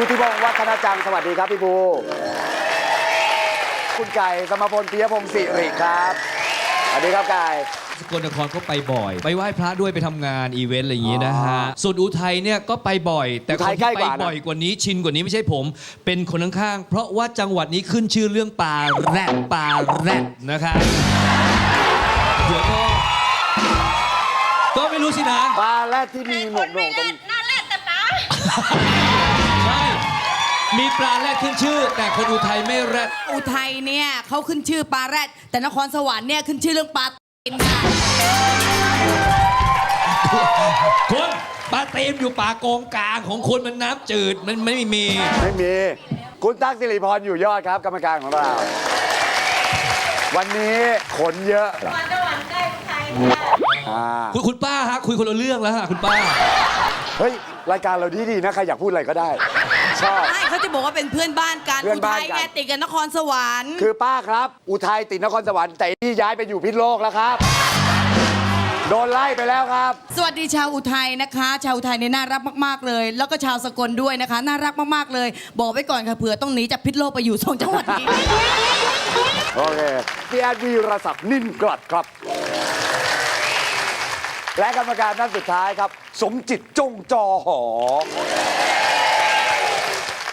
ชุติพงศ์วัฒนจังสวัสดีครับพี่ภูคุณไก่สมพลปิยพงศ์สิริครับสวัสดีครับไก่สกลนครเขาไปบ่อย ไปไหว้พระด้วยไปทำงานอีเวนต์อะไรอย่างงี้นะฮะ ส่วนอุทัยเนี่ยก็ไปบ่อย แต่อุคทันยใกล้ที่กไปว่านะบ่อยกว่านี้ชินกว่านี้ไม่ใช่ผม เป็นคนข้างๆเพราะว่าจังหวัดนี้ขึ้นชื่อเรื่องปลาแรดปลาแรดนะคะเดี๋ยวก็ก็ไม่รู้สินะ ปลาแรดที่มีหนวกโหนงตรง น่าแรกแต่ปลาใช่ มีปลาแรดขึ้นชื่อ แต่คนอุทัยไม่แรดอุทัยเนี่ยเขาขึ้นชื่อปลาแรดแต่นครสวรรค์เนี่ยขึ้นชื่อเรื่องปลาตีนค่ะคุณปลาเต็มอยู่ป่าโกงกลางของคุณมันน้ำจืดมันไม่มีไม่มี คุณตั๊กสิริพรอยู่ยอดครับกรรมการของเรา วันนี้ขนเยอะวันตะวันใกล้ไทยอ่าคุณคุณป้าฮะคุยคนละเรื่องแล้วฮะคุณป้า เฮ้ย รายการเราดีดีๆนะ ใครอยากพูดอะไรก็ได้ ชอบใช่เขาจะบอกว่าเป็นเพื่อนบ้านกันเพื่ออุนบ้านทัยกันเนี่ยติดกับนครสวรรค์ คือป้าครับ อุทัยติดนครสวรรค์แต่นี่ย้ายไปอยู่พิษณุโลกแล้วครับ โดนไล่ไปแล้วครับ สวัสดีชาวอุทัยนะคะ ชาวอุทัยเนี่ยน่ารักมาก ๆ เลย แล้วก็ชาวสกลด้วยนะคะ น่ารักมาก ๆ เลย บอกไว้ก่อนค่ะเผื่อต้องหนีจากพิษโลกไปอยู่สองจังหวัดนี้ โอเคพี่แอดวีรศักดิ์นิ่นกลัดครับ และกรรมการท่านสุดท้ายครับ สมจิตจงจอหอ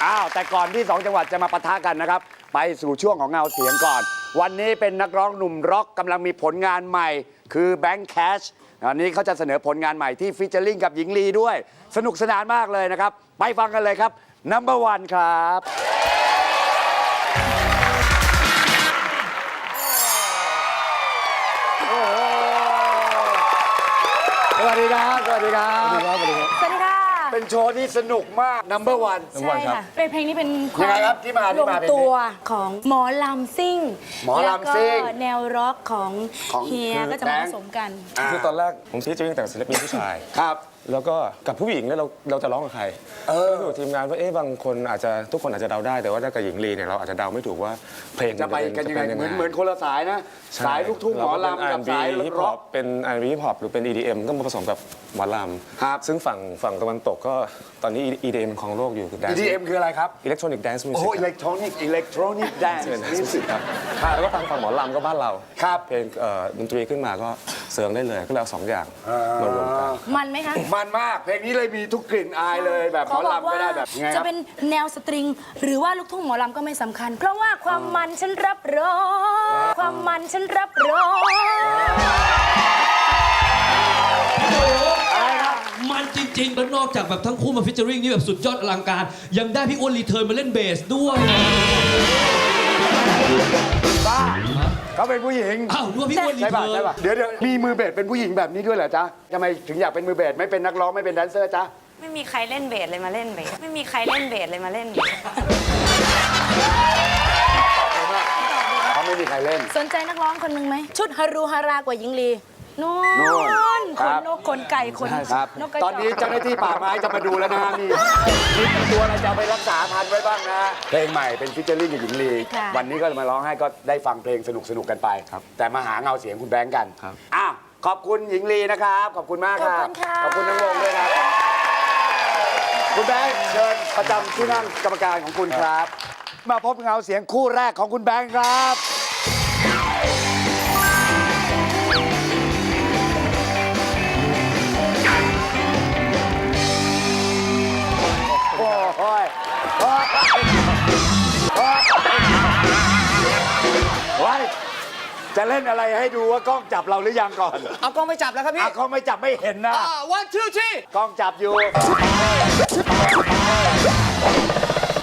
อ้าวแต่ก่อนที่ 2 จังหวัดจะมาปะทะกันนะครับ ไปสู่ช่วงของเงาเสียงก่อน วันนี้เป็นนักร้องหนุ่มร็อกกำลังมีผลงานใหม่ คือแบงค์แคชอันนี้เขาจะเสนอผลงานใหม่ที่ฟิชเจอร์ลิงกับหญิงลีด้วย สนุกสนานมากเลยนะครับ ไปฟังกันเลยครับ number one ครับอ้โหสวัสดีครับ สวัสดีครับ สวัสดีครับ สวัสดีค่ะ เป็นโชว์ที่สนุกมาก number one ใช่ค่ะเป็นเพลงนี้เป็นคยังวาไงมครับที่มาที่ลงมาเพลงนี้ตัวของหมอลำซิ่งหมอลำซิ่งแล้วก็แนวร็อกของของเฮียคือก็จะมาแบผงค์สมกันาคือตอนแรกผมซีจะวิ่งแต่งศิลปินผู้ชาย ครับ แล้วก็กับผู้หญิงเนี่ยเราเราจะร้องกับใครเออก็อยู่ทีมงานว่าเอ๊ะบางคนอาจจะทุกคนอาจจะเดาได้แต่ว่าถ้ากับหญิงลีเนี่ยเราอาจจะเดาไม่ถูกว่าเพลงจะไปกันยังไงเหมือนเหมือนคนละสายนะใช่สายลูกทุ่งหมอลำกับสายฮิปฮร็ออปกเป็นอาร์บีฮิปฮอปหรือเป็น EDM ก็มาผสมกับหมอลำครับซึ่งฝั่งฝั่งตะวันตกก็ตอนนี้ EDM ของโลกอยู่คือ dance EDM คืออะไรครับอิเล็กทรอนิกส์แดนซ์มิวโอ้สิโหกอิเล็กทรอนิกอิเล็กทรอนิกแดนซ์เป็นมิวสิกครับแล้วก็ฟังฝั่งหมอลำก็บ้านเราครับเพลงเอ่อดนตรีขึ้นมาก็เสริมได้เลยก็เลยเอาสองอย่างมารวมกัน มันไหมคะ มันมากเพลงนี้เลยมีทุกกลิ่นอายเลยแบบหมเขาอบอกลำก็ว่าได้แบบไงคจะรับเป็นแนวสตริง หรือว่าลูกทุ่งหมอลำก็ไม่สำคัญ เพราะว่าความมันฉันรับรอง ความมันฉันรับรองอะไรครับมันจริงๆแล้วนอกจากแบบทั้งคู่มาฟิชเจอริงนี่แบบสุดยอดอลังการ ยังได้พี่อ้วนรีเทิร์นมาเล่นเบสด้วย บ้าเขาเป็นผู้หญิงอ้าวนึกว่าพี่อ้วนรีใช่ป่ะเทิร์ใช่นป่ะเดี๋ยวเดี๋ยวมีมือเบสเป็นผู้หญิงแบบนี้ด้วยเหรอจ๊ะทำไมถึงอยากเป็นมือเบสไม่เป็นนักร้องไม่เป็นแดนเซอร์จ๊ะไม่มีใครเล่นเบสเลยมาเล่นเบสไม่มีใครเล่นเบสเลยมาเล่นเบสเขาไม่มีใครเล่น สนใจนักร้องคนหนึ่งไหม ชุดฮารุฮารากว่าหญิงลี นู่นู่นนคขรันบนกขนไก่ขนครับนกกระตอนนี้จอกเจ้าหน้าที่ป่าไม้จะมาดูแล้วนะฮะนี่มีตัวอะไรจะเอาไปรักษาพันธุ์ไว้บ้างนะฮะเพลงใหม่เป็นฟิชเจอริ่งกับหญิงลี ค่ะ วันนี้ก็มาร้องให้ก็ได้ฟังเพลงสนุกสนุกๆกันไปแต่มาหาเงาเสียงคุณแบงค์กันอ้าวขอบคุณหญิงลีนะครับ ขอบคุณมากขคอบรับคุณค่ะขอบคุณทั้งวงด้วยครับ คุณแบงค์เชิญประจำที่นั่งกรรมการของคุณครับ มาพบเงาเสียงคู่แรกของคุณแบงค์ครับ จะเล่นอะไรให้ดูว่ากล้องจับเราหรือยังก่อนเอากล้องไปจับแล้วครับพี่อะกล้องไม่จับไม่เห็นนะ วันชื่อชี่กล้องจับอยู่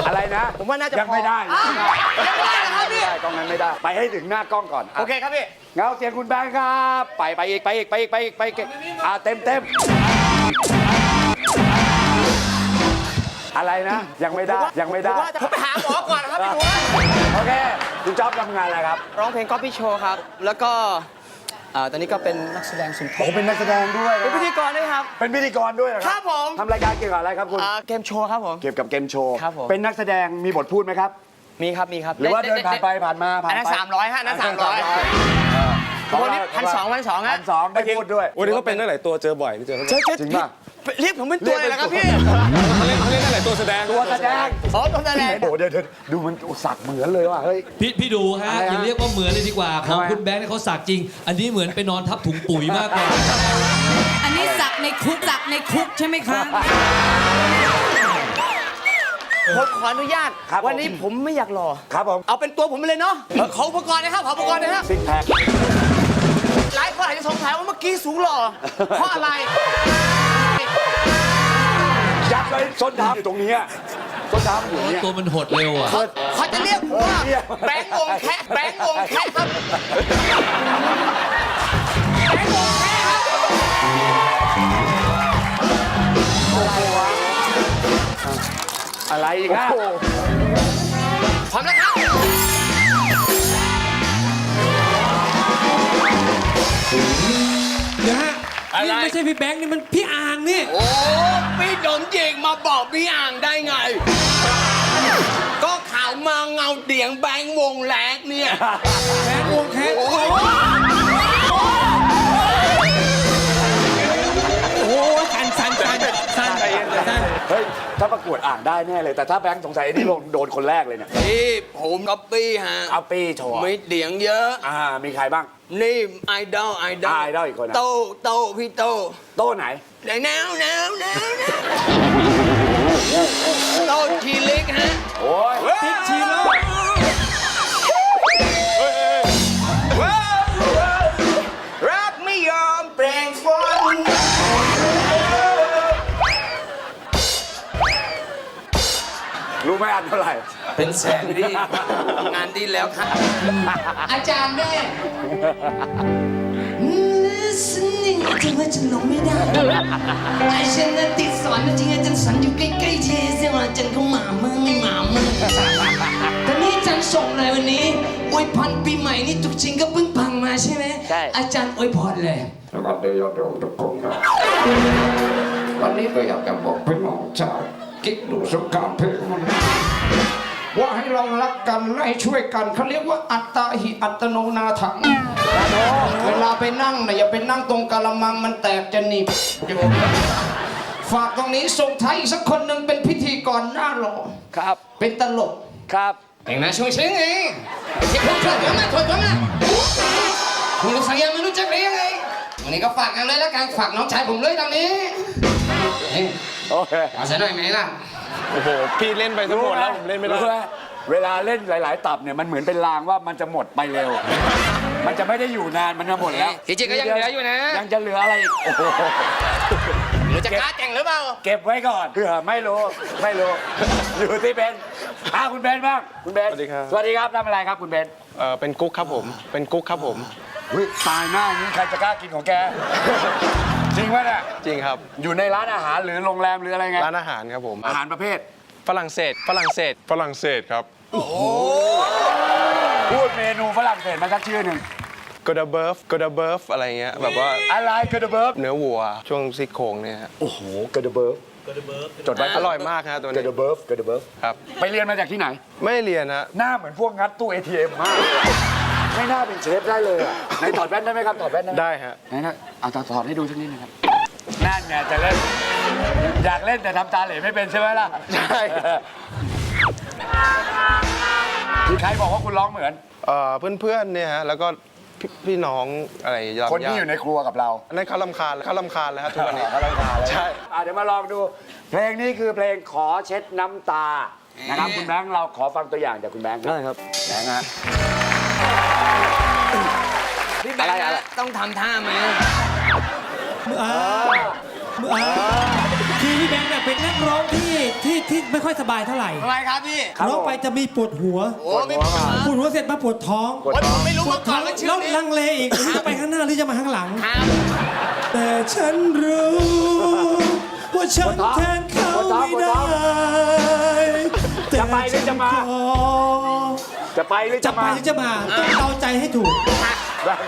อะไรนะผมว่าน่าจะยังไม่ได้พอยังไม่ได้ยังไม่ได้เหรอครับพี่ไม่ได้กล้องนั้นไม่ได้ ไปให้ถึงหน้ากล้องก่อนโอเคครับพี่เงาเสียงคุณแบงค์ครับ ไปไปอีกไปอีกไปอีกไปอีกไปอีกอ่าเต็มเต็ม อะไรนะ ยังไม่ได้ยังไม่ได้ผมว่าจะไปหาหมอก่อนนะครับพี่หนูโอเคคุณจ๊อบทำงานอะไรครับ ร้องเพลงก๊อปปี้โชว์ครับ แล้วก็เอ่อตอนนี้ก็เป็นนักแสดงสมทโอ้บเป็นนักแสดงด้วยเป็นนะพิธีกรด้วยครับ เป็นพิธีกรด้วยเหรอครับผมทำรายการเกี่ยวกับอะไรครับคุณ อ่าเกมโชว์ครับผม เกี่ยวกับเกมโชว์ ครับผม เป็นนักแสดงมีบทพูดไหมครับ มีครับมีครับหรือว่าเดินผ่านไปผ่านมาผ่านอันไปนั้นสามร้อยฮะอันนั้นสามร้อย ของคนนี้เราพันสองพันสองฮะพันสองได้พูดด้วย วันนี้ก็เป็นได้หลายตัวเจอบ่อยที่เจอเขาบ่อยใช่ใช่จริงป่ะเรียกผมเป็นตัวเลยเหรอครับพี่เขาเล่นเขาเล่นได้หลายตัวแสงตัวแสดงอ๋อตัวแสดงโอ้โหเดี๋ยวเดี๋ยวดูมันสักเหมือนเลยว่ะเฮ้ยพี่พี่ดูฮะอะไรฮะอย่าเรียกว่าเหมือนเลยดีกว่าของทำไมคุณแบงค์เนี่ยเขาสักจริง อันนี้เหมือนไปนอนทับถุงปุ๋ยมากกว่าอันนี้สักในคุกสักในคุกใช่ไหมคะผมขออนุญาตครับผมวันนี้ผมไม่อยากหล่อครับผม เอาเป็นตัวผมไปเลยเนาะเออขออุปกรณ์นะครับ ขออุปกรณ์นะครับ ซิกแพค สัยว่าเมื่อกี้สูงหล่อ เพราะอะไร ยัดเลยส้นเท้าอยู่ตรงนี้อะส้นเท้ามันอยู่เนี่ย ตัวมันหดเร็วอะเขาเขาจะเรียกผมว่าเรียก แบงค์วงแคะแบงค์วงแคะครับแบงค์วงแคะครับอะไรอีกอะพร้อมแล้วครับ นะฮะนี่ไม่ใช่พี่แบงค์นี่มันพี่อ่างนี่ โอ้พี่ดมจิกมาบอกพี่อ่างได้ไง ก็ข่าวมาเงาเดียงแบงค์วงแหลกเนี่ย แบงค์วงแค่โอ้โหโอ้โหสันสันสันสันสันเฮ้ย ถ้าประกวดอ่างได้แน่เลย แต่ถ้าแบงค์สงสัยไอ้นี่ลงโดนคนแรกเลยเนี่ยพี่ผมก๊อปปี้ฮะเอาปี้โชว์ไม่เดียงเยอะ อ่า มีใครบ้าง นี่ไอดอลไอดอลไอดอลอีกคนอะโตโตพี่โตโต้ไหนเดี๋ยวแนวแนวแนวแนวโตทีเล็กฮะ โอ้ยติดชีโร่รั ไหมอันเท่าไหร่ เป็นแสนดีงานดีแล้วครับอาจารย์แม่ listening ทำไมฉันลงไม่ได้ไอ้ฉันน่ะติดสอนนะจริงๆอาจารย์สอนอยู่ใกล้ๆเทเซลอาจารย์เขาหมาเมืองไม่หมาเมืองตอนนี้อาจารย์ส่งเลยวันนี้อวยพรปีใหม่นี่ทุกชิ้นก็เพิ่งพังมาใช่ไหมใช่ อาจารย์อวยพรเลยสวัสดียอดดูทุกคนครับวันนี้ก็อยากจะบอกพี่น้องชาว กิ๊กดูสงครามเพลงมันว่าให้เรารักกันและให้ช่วยกันเขาเรียกว่าอัตตาหิอัตโนนาถังเวลาไปนั่งนะอย่าไปนั่งตรงกะละมังมันแตกจะหนีบฝากตรงนี้ส่งท้ายอีกสักคนหนึ่งเป็นพิธีกรหน้าหล่อครับ เป็นตลกครับแต่งหน้าช่วยเชิงไงที่ผมถอดผมมาถอดผมมาคุณรู้สังเกตไม่รู้จักได้ยังไง วันนี้ก็ฝากกันเลยแล้วกันฝากน้องชายผมเลยตอนนี้เอ้ยโอเคเอาซะหน่อยไหมล่ะ โอ้โห พี่เล่นไปทั้งหมดแล้วผมเล่นไม่ได้ รู้หเวลาเล่นหลาย ๆ ตับเนี่ยมันเหมือนเป็นลางว่ามันจะหมดไปเร็ว มันจะไม่ได้อยู่นานมันจะหมดแล้วจริงๆก็ยังเหลืออยู่นะ ยังจะเหลืออะไรอีกโอ้โหหรือจะกล้าแต่งหรือเปล่า เก็บไว้ก่อนเผื่อไม่รู้ไม่รู้อยู่ที่เบนอ้าวคุณเบนบ้างคุณเบนสวัสดีครับ สวัสดีครับทำอะไรครับคุณเบน เออเป็นกุ๊กครับผม เป็นกุ๊กครับผม อุ๊ยตายหน้านี้ใครจะกล้ากินของแก จริงปะเนี่ยจริงครับ อยู่ในร้านอาหารหรือโรงแรมหรืออะไรไง ร้านอาหารครับผม อาหารประเภท ฝรั่งเศส ฝรั่งเศส ฝรั่งเศสครับพูดเมนูฝรั่งเศสมาสักชื่อหนึ่งกดาเบิร์ฟกดาเบิร์ฟอะไรเงี้ย แบบว่าอะไรกระเดเบิร์ฟเนื้อวัว ช่วงซี่โครงเนี่ยฮะโอ้โหกระเดเบิร์ฟจดไว้อร่อยมากฮะตัวกระนี้เดเบิร์ฟกระเดเบิร์ฟครับ ไปเรียนมาจากที่ไหน ไม่เรียนฮะ หน้าเหมือนพวกงัดตู้ ATM มาก ไม่น่าเป็นเชฟได้เลยอะไหนถอดแว่นได้ไหมครับถอดแว่นได้ไหมได้ฮะ ไหนนะเอาถอดถอดให้ดูสักนิดนึงครับนั่นไงจะเล่นอยากเล่นแต่ทำตาเหล่ไม่เป็นใช่ไหมล่ะใช่ คือใครบอกว่าคุณร้องเหมือน เอ่อเพื่อนๆเนี่ยฮะแล้วก็พี่พี่น้องอะไรญาติคนที่อยู่ในครัวกับเราอันนั้นเขาลำคาญเขาลำคาญแล้วฮะทุกวันนี้ เขาลำคาญแล้วใช่ อะเดี๋ยวมาลองดู เพลงนี้คือเพลงขอเช็ดน้ำตานะครับคุณแบงค์เราขอฟังตัวอย่างจากคุณแบงค์ได้ครับ แบงค์ฮะ พี่แบงค์อะไรอะไรนะต้องทำท่าไหมอ่าอ่าคือพี่แบงค์เนี่ยเป็นนักร้องที่ที่ที่ไม่ค่อยสบายเท่าไหร่ทำไมครับพี่ ครับร้องไปผม จะมีปวดหัวโอ้ไม่ปวดปวดหัวเสร็จมาปวดท้องปวดโอ้ยท้ผองมไม่รู้ปวมาดก่ท้ออนงว่าชื่แล้อวนี้ลังเลอีกไม่รู้จะไปข้างหน้าหรือจะมาข้างหลัง ครับ แต่ฉันรู้ว่าฉันแทนเขาไม่ได้จะไปหรือจะมาแต่ฉันขอ จะไปหรือจะจะไปมาหรือจะมาต้องเดาใจให้ถูกแบงค์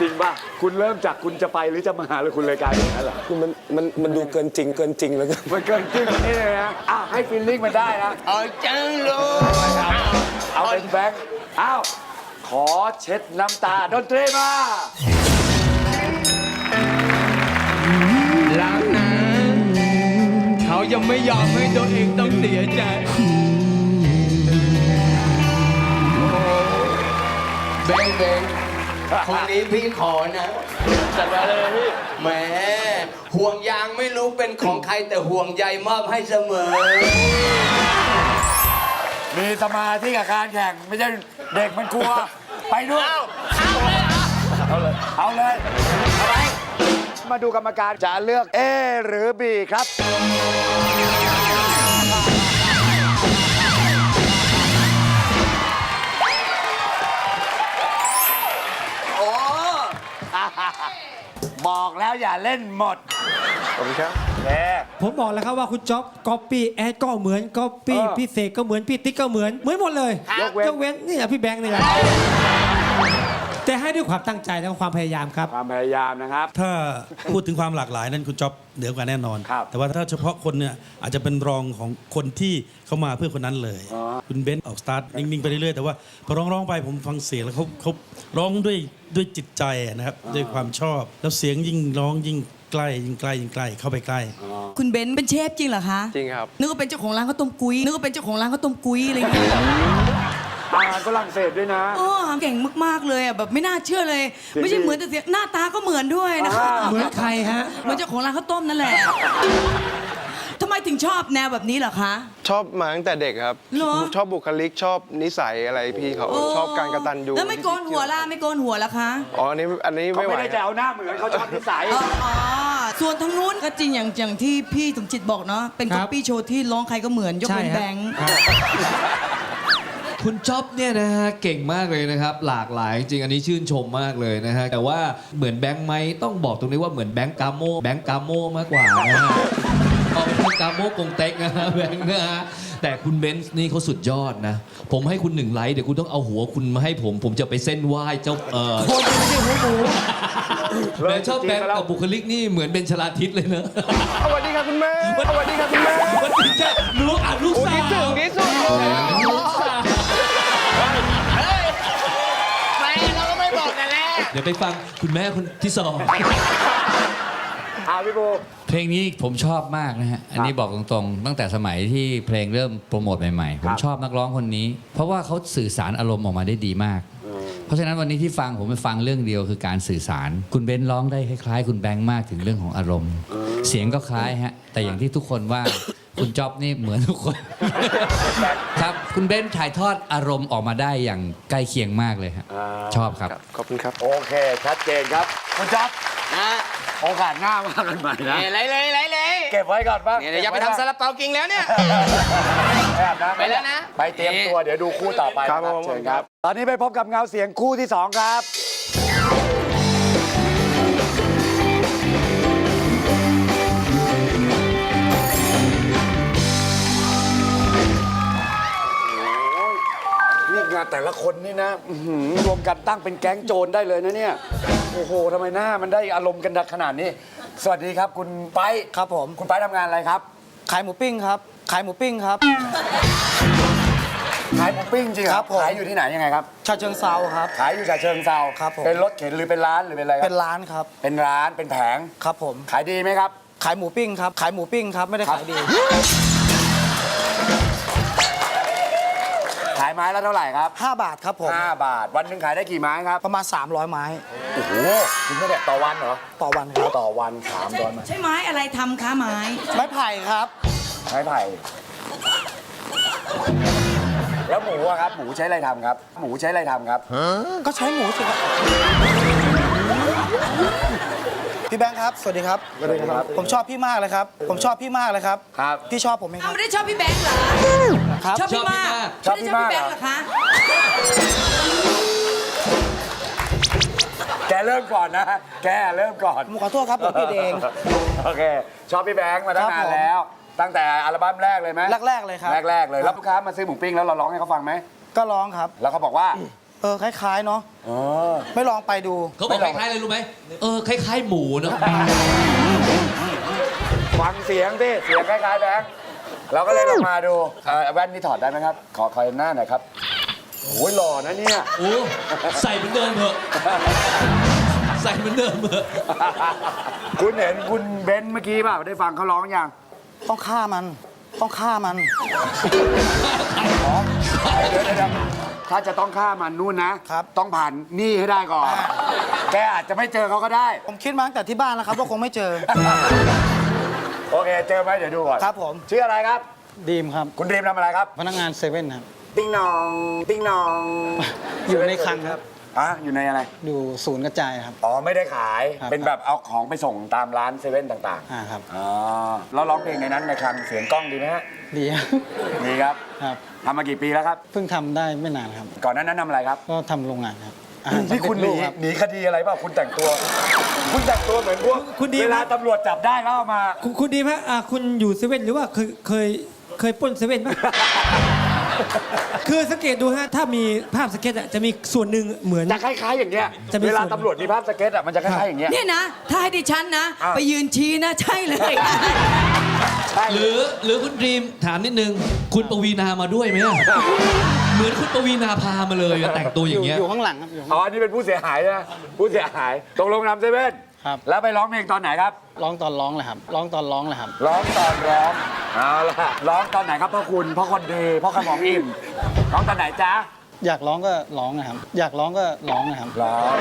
จริงป่ะ คุณเริ่มจากคุณจะไปหรือจะมาหรือคุณเลยกลายเป็นอย่างนั้นเหรอ คือมันมันมันดูเกินจริงเกินจริงแล้วกันมันเกินจริงนี่เลยนะอะให้ฟีลลิ่งมันได้นะเอาจังเลยเอาเป็นแบงค์อ้าว ขอเช็ดน้ำตาดนตรีมา รักนั้นเขายังไม่ยอมให้ตัวเองต้องเสียใจ เบงเบงคนนี้พี่ขอนะ จัดมาเลยพี่แหมห่วงยางไม่รู้เป็นของใครแต่ห่วงใยมอบให้เสมอ มีสมาธิกับการแข่งไม่ใช่เด็กมันกลัว ไปด้วย เอาเลยเอาเลยเอาเลยมาดูกรรมการจะเลือก A หรือ B ครับ บอกแล้วอย่าเล่นหมด ขอบคุณครับแย่ผมบอกแล้วครับว่าคุณจ๊อบก๊อปปี้แอดก็เหมือนก๊อปปี้เออพี่เสกก็เหมือนพี่ติ๊กก็เหมือนเหมือนหมดเลยยกเว้นยกเว้นนี่แหละพี่แบงค์นี่แหละ แต่ให้ด้วยความตั้งใจและความพยายามครับ ความพยายามนะครับ ถ้าพูดถึงความหลากหลายนั่นคุณจ๊อบเหนือกว่าแน่นอน ครับแต่ว่าถ้าเฉพาะคนเนี่ยอาจจะเป็นรองของคนที่เข้ามาเพื่อคนนั้นเลย อ๋อ คุณเบนซ์ออกสตาร์ทนิ่งๆไปเรื่อยๆแต่ว่าพอร้องร้องๆไปผมฟังเสียงแล้วเขาเขาร้องด้วยด้วยจิตใจนะครับด้วยความชอบ แล้วเสียงยิ่งร้องยิ่งใกล้ยิ่งใกล้ยิ่งใกล้เข้าไปใกล้ คุณเบนซ์เป็นเชฟจริงเหรอคะจริงครับ นึกว่าเป็นเจ้าของร้านข้าวต้มกุ้ยนึกว่าเป็นเจ้าของร้านข้าวต้มกุ้ยอะไรอย่างเงี้ย อาหารฝรั่งเศสด้วยนะ โอ้เก่งมากๆเลยอะแบบไม่น่าเชื่อเลยเสียงไม่ใช่ดีเหมือนแต่เสียงหน้าตาก็เหมือนด้วยนะคะอ่าเหมือนใครฮะ เหมือนเจ้าของร้านข้าวต้มนั่นแหละทำไมถึงชอบแนวแบบนี้เหรอคะ ชอบมาตั้งแต่เด็กครับ เหรอ ชอบบุคลิกชอบนิสัยอะไรพี่เขาโชอบการกระตันยูแล้วไม่โกนหัวล่ะไม่โกนหัวล่ะคะ อ๋ออันนี้อันนี้เขาไม่ไหวไม่ได้จะเอาหน้าเหมือนเขาชอบนิสัย อ๋ออ๋อส่วนทางนู้นก็จริงอย่างอย่างที่พี่สมจิตบอกเนาะเป็นครัก๊อบ ปปี้โชว์ที่ร้องใครก็เหมือนยกใช่เว้นฮะ แบงค์คุ ณจ๊อบเนี่ยนะฮะเก่งมากเลยนะครับ หลากหลายจริงอันนี้ชื่นชมมากเลยนะฮะแต่ว่าเหมือนแบงค์ไหมต้องบอกตรงนี้ว่าเหมือนแบงค์กาโมแบงค์กาโมมากกว่านะฮะเอาเป็นกาโมกงเต็กนะฮะแบงค์นะฮะแต่คุณเบนซ์นี่เขาสุดยอดนะ ผมให้คุณหนึ่งไลค์เดี๋ยวคุณต้องเอาหัวคุณมาให้ผม ผมจะไปเส้นไหว้เจ้าเออคนไม่ใช่หัวหมูแบงค์ชอบแบงค์กับบุคลิกนี่เหมือนเป็นชลาทิศเลยนะสวัสดีครับคุณแม่สวัสดีครับคุณแม่วันนี้จะลูกอะลูกโอ้สาคิดถึงวที่สุดเลยลูกสา ดี๋ยวไปฟังคุณแม่คนที่สองอาพี่บู เพลงนี้ผมชอบมากนะฮะ อันนี้บอกตรงๆ ตั้งแต่สมัยที่เพลงเริ่มโปรโมทใหม่ๆ ผมชอบนักร้องคนนี้ เพราะว่าเขาสื่อสารอารมณ์ออกมาได้ดีมาก เพราะฉะนั้นวันนี้ที่ฟังผมไปฟังเรื่องเดียวคือการสื่อสาร คุณเบนร้องได้คล้ายๆ คุณแบงค์มากถึงเรื่องของอารมณ์ เสียงก็คล้ายฮะ แต่อย่างที่ทุกคนว่า คุณจ๊อบนี่เหมือนทุกคน ครับ คุณเบนถ่ายทอดอารมณ์ออกมาได้อย่างใกล้เคียงมากเลยฮะชอบครับ ขอบคุณครับ โอเค ชัดเจนครับ คุณจ๊อบนะโอกาสหน้าว่ากันใหม่นะเนี่ยไรเลยไรเลยเก็บไว้ก่อนบ้างเนี่ยเดี๋ยวจะไปทำซาลาเปากิงแล้วเนี่ยแอบนะไปแล้วนะ ไปเตรียมตัวเดี๋ยวดูคู่ต่อไปครับนะผมเชิญครับ ตอนนี้ไปพบกับเงาเสียงคู่ที่2ครับ นี่งานแต่ละคนนี่นะอื้อหือรวมกันตั้งเป็นแก๊งโจรได้เลยนะเนี่ย โอ้โหทำไมหน้ามันได้อารมณ์กันขนาดนี้ สวัสดีครับคุณไปครับผม คุณไปทำงานอะไรครับ ขายหมูปิ้งครับ ขายหมูปิ้งครับ ขายหมูปิ้งจริงเหอครับผม ขายอยู่ที่ไหนยังไงครับ ชาเชิงเซาครับ ขายอยู่ฉะเชิงเซาครับผม เป็นรถเข็นหรือเป็นร้านหรือเป็นอะไรครับเป็นร้านครับ เป็นร้านเป็นแผง ครับผม ขายดีไหมครับ ขายหมูปิ้งครับ ขายหมูปิ้งครับ ไม่ได้ขายดีายไม้ละเท่าไหร่ครับ5 บาทครับผม5บาท วันหนึ่งขายได้กี่ไม้ครับ ประมาณ 300 ไม้โอ้โหจริงไหมเนี่ยต่อวันเหรอ ต่อวันครับต่อวันสามร้อยไม้ใช่ไม้อะไรทำคะไม้ ไม้ไผ่ครับ ไม้ไผ่ แล้วหมูอะครับ หมูใช้อะไรทำครับ หมูใช้อะไรทำครับ ก็ใช้หมูสิครับ พี่แบงค์ครับ สวัสดีครับ สวัสดีครับ ผมชอบพี่มากเลยครับ ผมชอบพี่มากเลยครับ ครับ พี่ชอบผมไหมคเอารับ ไม่ได้ชอบพี่แบงค์เหรอครับ ชอบพี่มากชอบพี่ไม่มากได้ชอบพี่แบงค์เหรอคะแกเริ่มก่อนนะ แกเริ่มก่อน ผมขอโทษครับผมผิดเอง โอเค ชอบพี่แบงค์มาตั้งครับนานผม แล้ว ตั้งแต่อัลบั้มแรกเลยไหมแรกๆเลยครับแรกๆเลย แล้วลูกค้ามาซื้อหมูปิ้งแล้วเราร้องให้เขาฟังไหม ก็ร้องครับ แล้วเขาบอกว่า เออคล้ายๆเนาะเออไม่ลองไปดูเขาบอกคล้ายๆอะไรรู้ไหมเออคล้าย ๆ หมูเนาะฟังเสียงสิเสียงคล้ายๆแบงค์เราก็เลยลองมาดูเอ่อแว่นนี่ถอดได้ไหมครับ ขอคอยหน้าหน่อยครับโอ้ยหล่อนะเนี่ยโอ้ใส่เหมือนเดิมเถอะใส่เหมือนเดิมเถอะคุณเห็นคุณเบนซ์เมื่อกี้เปล่าได้ฟังเขาร้องยังต้องฆ่ามัน ต้องฆ่ามัน เดี๋ยวเดี๋ยวเดี๋ยวถ้าจะต้องฆ่ามันนู่นนะครับ ต้องผ่านหนี่ให้ได้ก่อน แกอาจจะไม่เจอเขาก็ได้ ผมคิดมาตั้งแต่ที่บ้านแล้วครับ ว่าคงไม่เจอ โอเค เจอไหมเดี๋ยวดูก่อนครับผม ชื่ออะไรครับ ดีมครับ คุณดีมทำอะไรครับ พนักงานเซเว่นครับ ติ้งนอง ติ้งนองอยู่ในคลังครับ อะอยู่ในอะไร อยู่ศูนย์กระจายครับ อ๋อ ไม่ได้ขาย ครับ เป็นแบบเอาของไปส่งตามร้านเซเว่นต่างอ่าครับ ๆ อ๋อ แล้วร้องเพลงในนั้นในคลังเสียงกล้องดีไหมฮะ ดีครับ ดีครับ ครับ ทำมากี่ปีแล้วครับ เพิ่งทำได้ไม่นานครับ ก่อนหนั้นนั้นทำอะไรครับก็ทำโรงงานครับอาหารที่คุณหนีสำเร็จรูปครับ หนีคดีอะไรเปล่าคุณแต่งตัว คุณแต่งตัวเหมือนพวกคุณดีมเวลาตำรวจจับได้แล้วเอามาคุณคุณดีไหมอะคุณอยู่เซเว่นหรือว่าเคยเคยเคยปล้นเซเว่นไหม คือสังเกตดูฮะถ้ามีภาพสเก็ตอะจะมีส่วนหนึ่งเหมือน จะคล้าย ๆ อย่างเงี้ยจะมีเวลาส่วนตำรวจมีภาพสเก็ตอะมันจะคล้ายๆอย่างเงี้ย เนี่ยนะ ถ้าให้ดิฉันนะ อะ ไปยืนชี้นะ ใช่เลย ใช่หรือหรือคุณดรีมถามนิดนึง คุณปวีนามาด้วยไหมอะเหมือนคุณปวีนาพามาเลยอะแต่งตัวอย่างเงี้ย อยู่ข้างหลังครับอยู่ข้างอ๋อนี่เป็นผู้เสียหายนะผู้เสียหายตกลงนำเซเว่นครับ แล้วไปร้องเพลงตอนไหนครับ ร้องตอนร้องเลยครับ ร้องตอนร้องเลยครับ ร้องตอนร้องเอาละร้องตอนไหนครับพ่อคุณพ่อคนดีพ่อขมองอิ่มร้องตอนไหนจ๊ะอยากร้องก็ร้องนะครับ อยากร้องก็ร้องนะครับ ร้อง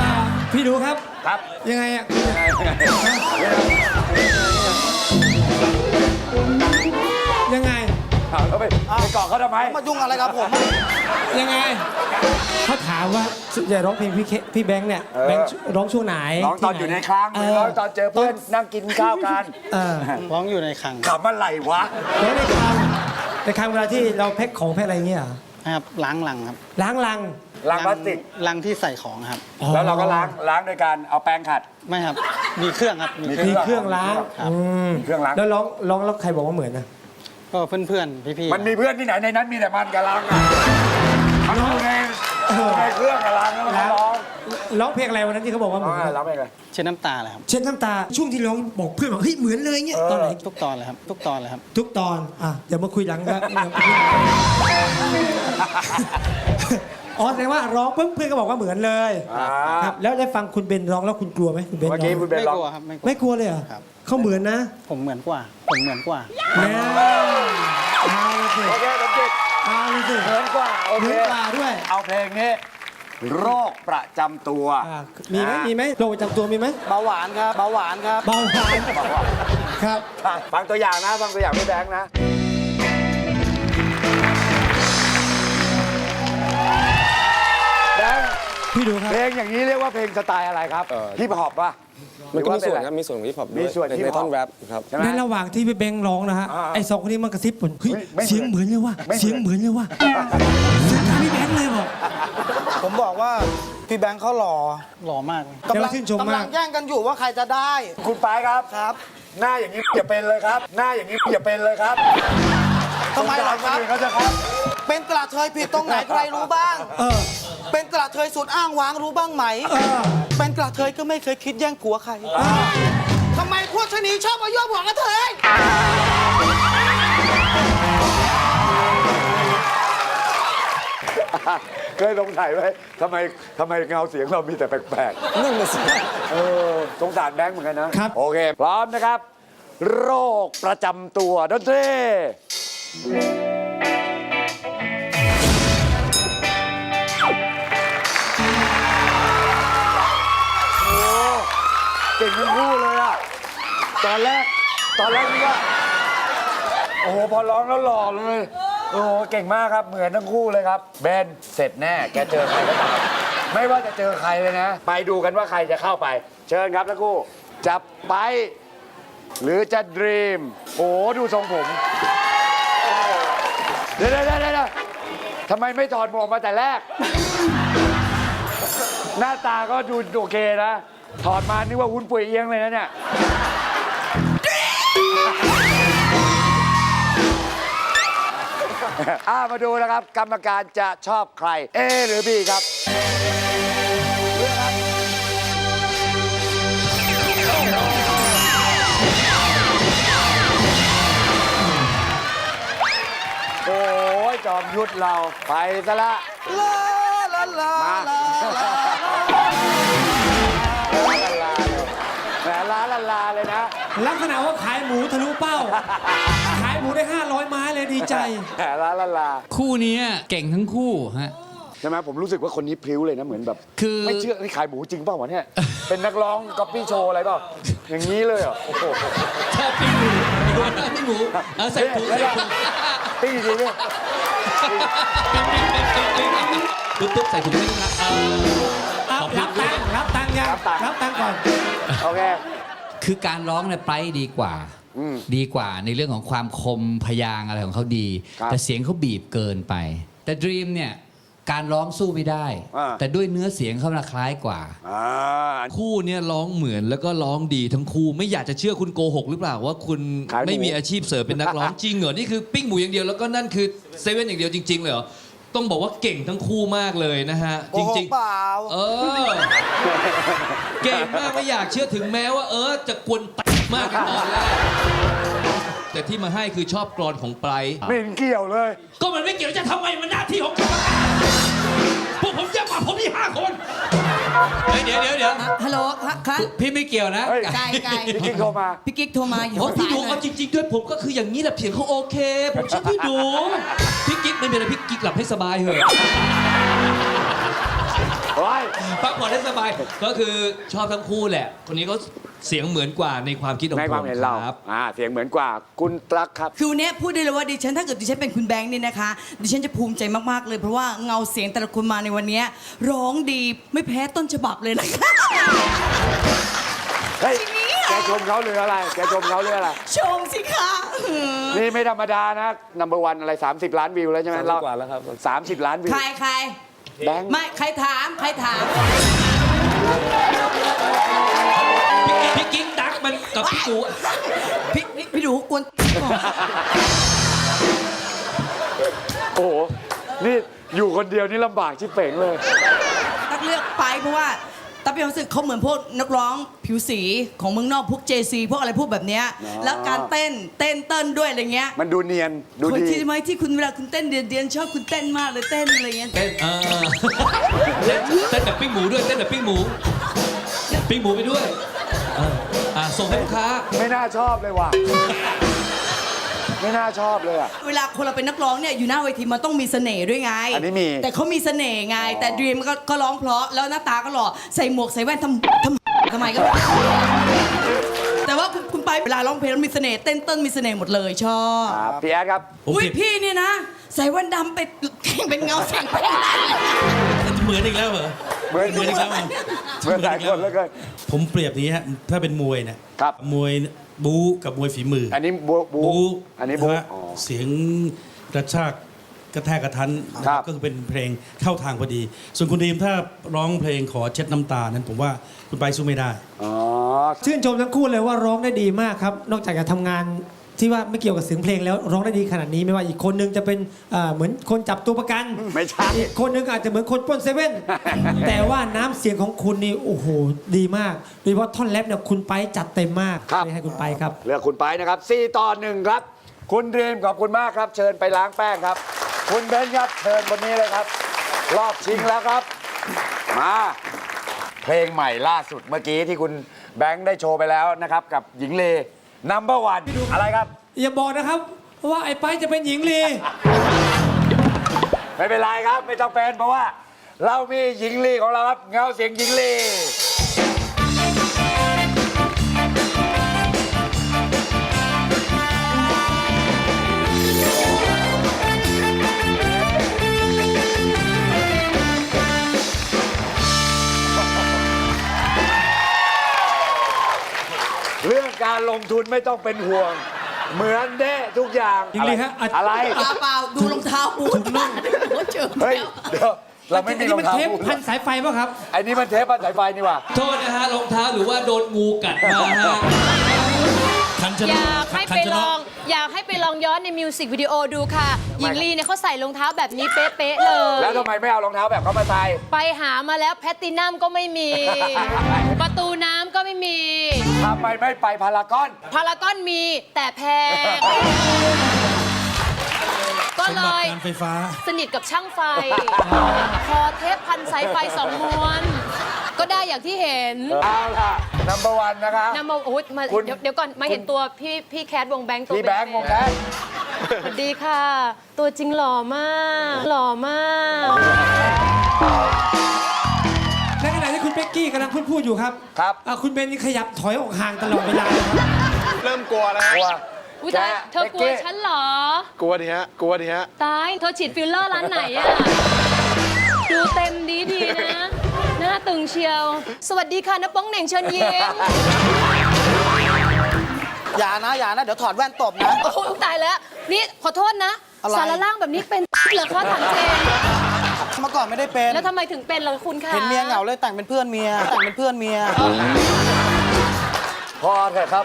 อ่าพี่ดูครับ ครับยังไงอะ เอาแล้วไปไปเกาะเขาทำไม มายุ่งอะไรกับผม ยังไงเขาถามว่าจะร้องเพลงพี่เคพี่แบงค์เนี่ยเออ แบงค์ร้องช่วงไหนร้องตอนอยู่ในคลังเอหรืออร้องตอนเจอเพื่อนนั่งกินข้าวกันเออร้องอยู่ในคลังขำอะไรวะ ร้องในคลังในคลังเวลาที่เราแพ็คของแพ็คอะไรเงี้ยเหรอนะครับล้างลังครับล้างลังล้างพลาสติก ลังที่ใส่ของครับ อ๋อแล้วเราก็ล้างล้างโดยการเอาแปรงขัด ไม่ครับ มีเครื่องครับ มีมีเครื่องล้างครับ อืมมีเครื่องล้าง แล้วร้องร้องแล้วใครบอกว่าเหมือนนะ ก็เพื่อนๆพี่ๆมันมีเพื่อนที่ไหนในนั้นมีแต่มันกับล้างอะมันอยู่ในอยู่ในเครื่องกับล้างแล้วมันก็ร้องร้องเพลงอะไรวันนั้นที่เขาบอกว่าเหมือนอ่าร้องเพลงอะไรเช็ดน้ำตาเลยครับ เช็ดน้ำตาช่วงที่ร้องบอกเพื่อนบอกเฮ้ยเหมือนเลยเงี้ยตอนไหนทุกตอนเลยครับ ทุกตอนเลยครับทุกตอนอะเดี๋ยวมาคุยหลังแล้วอ๋อแสดงว่าร้องปุ๊บเพื่อนก็บอกว่าเหมือนเลยอ่า ครับแล้วได้ฟังคุณเบนร้องแล้วคุณกลัวไหมคุณเบนร้เมื่ออกี้งคุณเป็นไม่ร้องกลัวครับไม่กลัว ไม่กลัวเลยเหรอครับ เขาเหมือนนะผมเหมือนกว่า ผมเหมือนกว่า แน่เอาเลยสิโอเคสมจิตเอาเลยสิเหมือนกว่าโอเหเคมือนกว่าด้วยเอาเพลงนี้ โรคประจำตัวอะมีไหมมีไหมโรคประจำตัวมีไหมเบาหวานครับเบาหวานครับเบาหวานครับ ฟังตัวอย่างนะฟังตัวอย่างพี่แบงค์นะแบงค์พี่ดูครับเพลงอย่างนี้เรียกว่าเพลงสไตล์อะไรครับเอ่อฮิปฮอปป่ะ มันก็มีส่วนหอครับเป็มีส่วนของฮิปฮอปด้วยมีส่วนใน hip ใน hop ท่อนแรปครับ ใช่ไหม ในระหว่างที่พี่แบงค์ร้องนะฮะอ่าไอ้สองคนนี้มันกระซิบผมเฮ้ยไม่ไม่เสียงเหมือนเลยว่ะไม่เหมือน เสียงเหมือนเลยว่ะเสียงคล้ายพี่แบงค์เลยบอก ผมบอกว่าพี่แบงค์เขาหล่อหล่อมากเลยเดี๋ยวชื่นชมมาก กำลังแย่งกันอยู่ว่าใครจะได้คุณปายครับครับ หน้าอย่างนี้อย่าเป็นเลยครับ หน้าอย่างนี้อย่าเป็นเลยครับทำไมล่ะครับ สงสาคนอื่นเขาจะครับ เป็นกระเทยผิดตรงไหนใครรู้บ้าง เออ เป็นกระเทยสุดอ้างว้างรู้บ้างไหมเออเป็นกระเทยก็ไม่เคยคิดแย่งผัวใครทำไมพวกชะนีชอบมายั่วผัวกระเทยเคยสงสัยไหมทำไมทำไมเงาเสียงเรามีแต่แปลกๆนั่นน่ะสิเออ สงสารแบงค์เหมือนกันนะ ครับ โอเค พร้อมนะครับ โรคประจำตัวดนตรี ตอนแรก ตอนแรกนี่ว่า โอ้โห พอร้องแล้วหล่อเลย โอ้โห เก่งมากครับ เหมือนทั้งคู่เลยครับ เบน เสร็จแน่ แกเจอใครก็ตาม ไม่ว่าจะเจอใครเลยนะ ไปดูกันว่าใครจะเข้าไป เชิญครับทั้งคู่จะไป หรือจะดรีม โอ้โห ดูทรงผมเดี๋ยวเดี๋ยวเดี๋ยวเดี๋ยวทำไมไม่ถอดหมวกมาแต่แรก หน้าตาก็ดูโอเคนะ ถอดมานึกว่าวุ้นปุ๋ยเอียงเลยนะเนี่ย อ่ามาดูนะครับ กรรมการจะชอบใคร A หรือ B ครับเลือกครับโอ้ยจอมยุทธเราไปซะละลลลามาลาลาลาลยแหมลาลาลาเลยนะ ลักษณะว่าขายหมูทะลุเป้า ขาย หมูได้ 500 ไม้เลยดีใจ แหมลาลาลาคู่เนี้ยเก่งทั้งคู่ฮะ ใช่ไหมผมรู้สึกว่าคนนี้พริ้วเลยนะเหมือนแบบ คือ ไม่เชื่อนี่ขายหมูจริงเปล่าวะเนี่ย เป็นนักร้องก๊อปปี้โชว์อะไรเปล่าอย่างนี้เลยเหรอโอ้โหชอบปิ้งหมูปิ้งหมูเอาใส่ถุงใส่ถุงปี้จริงเนี่ยปุ๊บปุ๊บใส่ถุงให้ด้วยนะเออเอาขอบคุณรับตังค์รับตังค์ยังรับตังค์รับตังค์ก่อน โอเค คือการร้องเนี่ยไปดีกว่า อืม ดีกว่าในเรื่องของความคมพยางค์อะไรของเขาดี ครับแต่เสียงเขาบีบเกินไป แต่ด e ีมเนี่ยการร้องสู้ไม่ได้ อ่า แต่ด้วยเนื้อเสียงเขาน่ะคล้ายกว่า อ่าคู่เนี่ยร้องเหมือนแล้วก็ร้องดีทั้งคู่ไม่อยากจะเชื่อคุณโกหกหรือเปล่าว่าคุณขายหมู ไม่มีอาชีพเสริมเป็นนักร้อง จริงเหรอนี่คือปิ้งหมูอย่างเดียวแล้วก็นั่นคือเซเว่นอย่างเดียวจริง ๆ เลยเหรอต้องบอกว่าเก่งทั้งคู่มากเลยนะฮะจริงเปล่า ๆ เออ เก่งมากไม่อยากเชื่อถึงแม้ว่า เออจะกวนตัด มากในตอนแรกแต่ที่มาให้คือชอบกรอนของไบรท์ไม่เห็นเกี่ยวเลย ก็มันไม่เกี่ยวจะทำไมมันหน้าที่ของกรรมการพวกผมเยอะกว่าผมที่ห้าคน เฮ้ยเดี๋ยวเดี๋ยวเดี๋ยวฮัลโหลคะคะพี่ไม่เกี่ยวนะเฮ้ย ไก่ไก่พี่กิ๊กโทรมา พี่กิ๊กโทรมาอยู่โอ้ข้างพี่ซ้ายดูเลเอายจริง ๆ ด้วยผมก็คืออย่างนี้แหละเสียงเขาโอเค ผมชอบพี่ดู พี่กิ๊กไม่เป็นไรพี่กิ๊กหลับให้สบายเถอะ โอ้ยพักผ่อนให้สบาย ก็คือชอบทั้งคู่แหละ คนนี้ก็เสียงเหมือนกว่าในความคิดของในผมความเห็นเราครับ อ่าเสียงเหมือนกว่าคุณตรักครับ คือวันนี้พูดได้เลยว่าดิฉันถ้าเกิดดิฉันเป็นคุณแบงค์นี่นะคะ ดิฉันจะภูมิใจมากๆเลยเพราะว่าเงาเสียงแต่ละคนมาในวันนี้ร้องดีไม่แพ้ต้นฉบับเลยนะคะ เฮ้ย จริงเนี่ยแกชมเขาหรืออะไร แกชมเขาหรืออะไร ชมสิคะอืมนี่ไม่ธรรมดานะนัมเบอร์วันอะไร 30 ล้านวิวแล้วใช่ไหมสามสิบกว่าแล้วครับ สามสิบล้านวิว ใครใคร แบงค์ไม่ใครถามใครถามพี่กิ๊กดักมันกับพี่กูพี่พี่พี่ดูกวนโอ้โหนี่อยู่คนเดียวนี่ลำบากชิบเป่งเลย ตักเลือกไปเพราะว่า ตักเป็นความรู้สึกเขาเหมือนพวกนักร้องผิวสีของเมืองนอกพวก JC พวกอะไรพวกแบบเนี้ยอ๋อ แล้วการเต้นเต้นเต้นด้วยอะไรเงี้ยมันดูเนียนดูคนดี ที่ไหมที่คุณเวลาคุณเต้นเดียนเดียนชอบคุณเต้นมากเลยเต้นอะไรเงี้ยเต้นเออเต้นเต้นแบบปิ้งหมูด้วยเต้นแบบปิ้งหมู ปิ้งหมูไปด้วยเอออะส่งให้ลูกค้าไม่น่าชอบเลยว่ะ ไม่น่าชอบเลยอะ เวลาคนเราเป็นนักร้องเนี่ยอยู่หน้าเวทีมันต้องมีเสน่ห์ด้วยไง อันนี้มี แต่เขามีเสน่ห์ไง แต่ด e ีมก็ก็ร้องเพราะแล้วหน้าตาก็หล่อใส่หมวกใส่แว่นทำทำทำไมก็ไม่รู้แต่ว่าคุณคุณไปเวลาร้องเพลงแล้วมีเสน่ห์เต้นเต้นมีเสน่ห์หมดเลยชอบ ครับพี่แอดครับ ผมอุ้ยเปรียบพี่เนี่ยนะ ใส่แว่นดำไปแข่งเป็นเงาแสงไปเห มือนอีกแล้วเหรอเหมือนเหมือนอีกแล้วเหรอเหมือนหลายคนแล้วเกินผมเปรียบนี้ฮะถ้าเป็นมวยเนี่ยครับ มวยบู๊กับมวยฝีมือออันนี้บูบูบู๊อันนี้บูะฮะอ๋อ เสียงกระชากกระแทกกระทันครับ ก็คือเป็นเพลงเข้าทางพอดี ส่วนคุณดีมถ้าร้องเพลงขอเช็ดน้ำตานั้นผมว่าคุณไปสู้ไม่ได้ อ๋อ ชื่นชมทั้งคู่เลยว่าร้องได้ดีมากครับ นอกจากจะทำงาน ที่ว่าไม่เกี่ยวกับเสียงเพลงแล้วร้องได้ดีขนาดนี้ไม่ว่าอีกคนนึงจะเป็นเอ่อเหมือนคนจับตัวประกันไม่ใช่ อีกคนนึงอาจจะเหมือนคนปล้นเซเว่น แต่ว่าน้ำเสียงของคุณนี่โอ้โหดีมากโดยเฉพาะท่อนแรปเนี่ยคุณไปจัดเต็มมากครับเลยให้คุณไปครับ เลือกคุณไปนะครับ4ต่อ1ครับ คุณดรีมขอบคุณมากครับ เชิญไปล้างแป้งครับ คุณเบนซ์ครับเชิญบนนี้เลยครับ รอบชิงแล้วครับ มาเพลงใหม่ล่าสุดเมื่อกี้ที่คุณแบงค์ได้โชว์ไปแล้วนะครับ กับหญิงเล นัมเบอร์วันอะไรครับ อย่าบอกนะครับ ว่าไอ้ไปจะเป็นหญิงลี ไม่เป็นไรครับ ไม่ต้องเป็นเพราะว่า เรามีหญิงลีของเราครับ เงาเสียงหญิงลี การลงทุนไม่ต้องเป็นห่วง เหมือนเด้ทุกอย่างหญิงลีฮะอะอะไร เปล่าเปล่าดูรองเท้าบูทมาหัวเจิมเฮ้ย แล้วเดี๋ยว เราไม่มีรองเท้าเทปบูทพันสายไฟป่ะครับ ไอ้นี่มันเทปพันสายไฟนี่หว่า โทษนะฮะรองเท้าหรือว่าโดนงูกัดมาฮะคันชอนะยากให้คัไปนชลนะอง อยากให้ไปลองย้อนในมิวสิกวิดีโอดูค่ะหญิงลีเนี่ยเขาใส่รองเท้าแบบนี้เป๊ะๆเลย แล้วทำไมไม่เอารองเท้าแบบเขามาใส่ ไปหามาแล้วแพตตินัมก็ไม่มี ประตูน้ำก็ไม่มี ทำไมไม่ไปพารากอน พารากอนมีแต่แพง ก็สมเลบัติย การไฟฟ้า สนิทกับช่างไฟพอเทปพันสายไฟสองม้วน ก็ได้อย่างที่เห็นเอาล่ะนัมเบอร์วันนะครับนำมาโอ้ยมาคุณ เดี๋ยวเดี๋ยวก่อนมาเห็นตัวพี่พี่แคทวงแบงค์ตัวพี่แบงค์เป็วนงแบงค์ๆสวัสดีค่ะ ตัวจริงหล่อมาก หล่อมาก ในขณะที่คุณเป๊กกี้กำลังพูดพูดอยู่ครับครับ อะคุณเบนนี่ขยับถอยออกห่างตลอดเวลาเลยครับเริ่มกลัวแล้วกลัว อุ้ยตายเธอกลัวฉันเหรอ กลัวดิฮะ กลัวดิฮะ ตาย เธอฉีดฟิลเลอร์ร้านไหนอะดูเต็มดีดีๆนะ หน้าตึงเชียว สวัสดีค่ะน้าป้องเหน่งเชิญยิ้มอย่านะอย่านะ เดี๋ยวถอดแว่นตบนะ โอ้โหตายแล้ว นี่ขอโทษนะ อะไร สารล่างแบบนี้เป็นเหรอคะถามเจนเมื่อก่อนไม่ได้เป็น แล้วทำไมถึงเป็นล่ะคุณคะเห็นเมียเหงาเลยแต่งเป็นเพื่อนเมีย แต่งเป็นเพื่อนเมีย พอเถอะครับ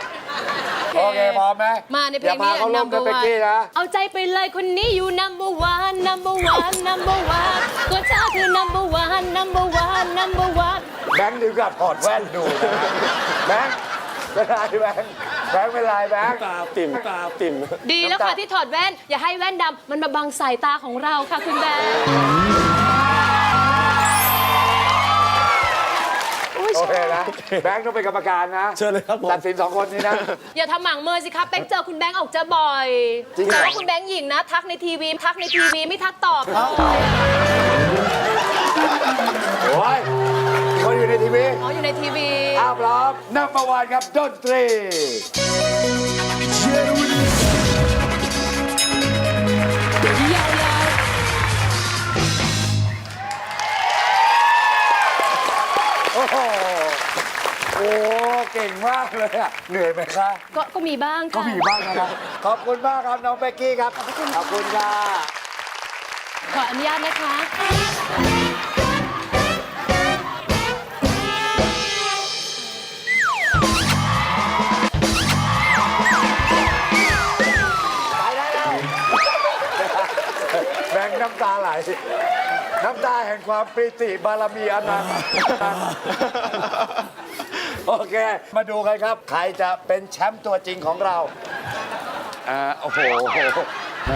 โอเคพร้อมไหมมาในเพลอย่างนี้มาเขาร่วม number กับเบกกี้ one นะ เอาใจไปเลยคนนี้อยู่ number one number one number one ตัวเธอคือ number one number one number one แบงค์ถึงกับถอดแว่นดูนะแบงค์เป็นไรแบงค์แบงค์เป็นไรแบงค์ ตาติ่มตาติ่ม ดีแล้วค่ะที่ถอดแว่น อย่าให้แว่นดำมันมาบังสายตาของเราค่ะคุณแบงค์ เคนะแบงค์ต้องเป็นกรรมการนะเชิญเลยครับผม ตัดสินสองคนนี้นะ อย่าทำหมางเมอสิครับเป๊กเจอคุณแบงค์ออกเจอบ่อยจริงเหรอ แต่ว่าคุณแบงค์หญิงนะ ทักในทีวีทักในทีวีไม่ทักตอบเลยโอ้ยคนอยู่ในทีวีอ๋ออยู่ในทีวี อ้าวพร้อมนับประวันครับดนตรียาวโอ้โหโอ้ เก่งมากเลยอะเหนื่อยไหมคะๆก็ก็มีบ้างก็ค่ะมีบ้างนะครับ ขอบคุณมากครับน้องเบกกี้ครับขอบคุณขอบคุณค่ะขออนุญาตนะคะ ไปได้แล้วแบงค์น้ำตาไหล น้ำตาแห่งความปรีติบารมีอนันต์ โอเค มาดูกันครับ ใครจะเป็นแชมป์ตัวจริงของเราอ่าโอ้โหแหม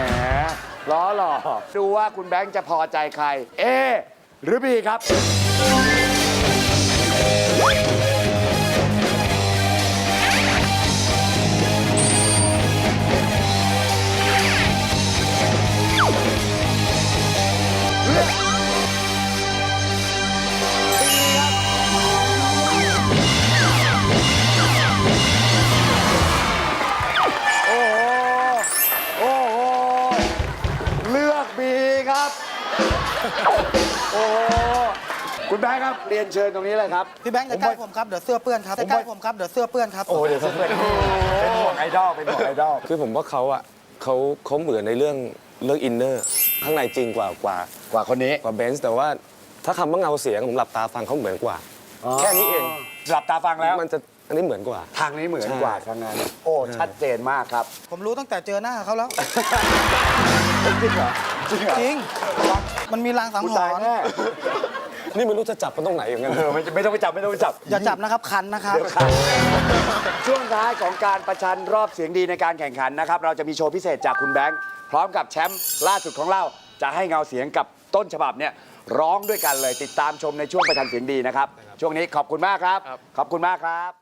ล้อหล่อดูว่าคุณแบงค์จะพอใจใคร เอ หรือบีครับ ครับ โอ้โหคุณแบงค์ครับ เรียนเชิญตรงนี้เลยครับ พี่แบงค์จะใกล้ผมครับ เดี๋ยวเสื้อเปื้อนครับจะใกล้ผมครับ เดี๋ยวเสื้อเปื้อนครับ โอ้เดี๋ยวเพื่อนเป็นห่วงไอดอลเป็นห่วงไอดอลคือผมว่าเขาอะเขาเขาเหมือนในเรื่องเรื่องอินเนอร์ข้างในจริงกว่ากว่ากว่าคนนี้ กว่าเบนซ์แต่ว่าถ้าคำว่าเงาเสียงผมหลับตาฟังเขาเหมือนกว่า แค่นี้เองหลับตาฟังแล้ว มันจะอันนี้เหมือนกว่า ทางนี้เหมือนกว่าทางนั้น โอ้ ชัดเจนมากครับ ผมรู้ตั้งแต่เจอหน้าเขาแล้ว จริงเหรอจริงเหรอจริง มันมีรางสังกูหตายรณ์แน่นี่ไม่รู้จะจับมันตรงไหนอย่างนั้นเออไม่ไม่ต้องไปจับไม่ต้องไปจับ อย่าจับนะครับคันนะครับเดี๋ยวครับ ช่วงท้ายของการประชันรอบเสียงดีในการแข่งขันนะครับ เราจะมีโชว์พิเศษจากคุณแบงค์พร้อมกับแชมป์ล่าสุดของเราจะให้เงาเสียงกับต้นฉบับเนี่ยร้องด้วยกันเลยติดตามชมในช่วงประชันเสียงดีนะครับ ช่วงนี้ขอบคุณมากครับ ขอบคุณมากครับ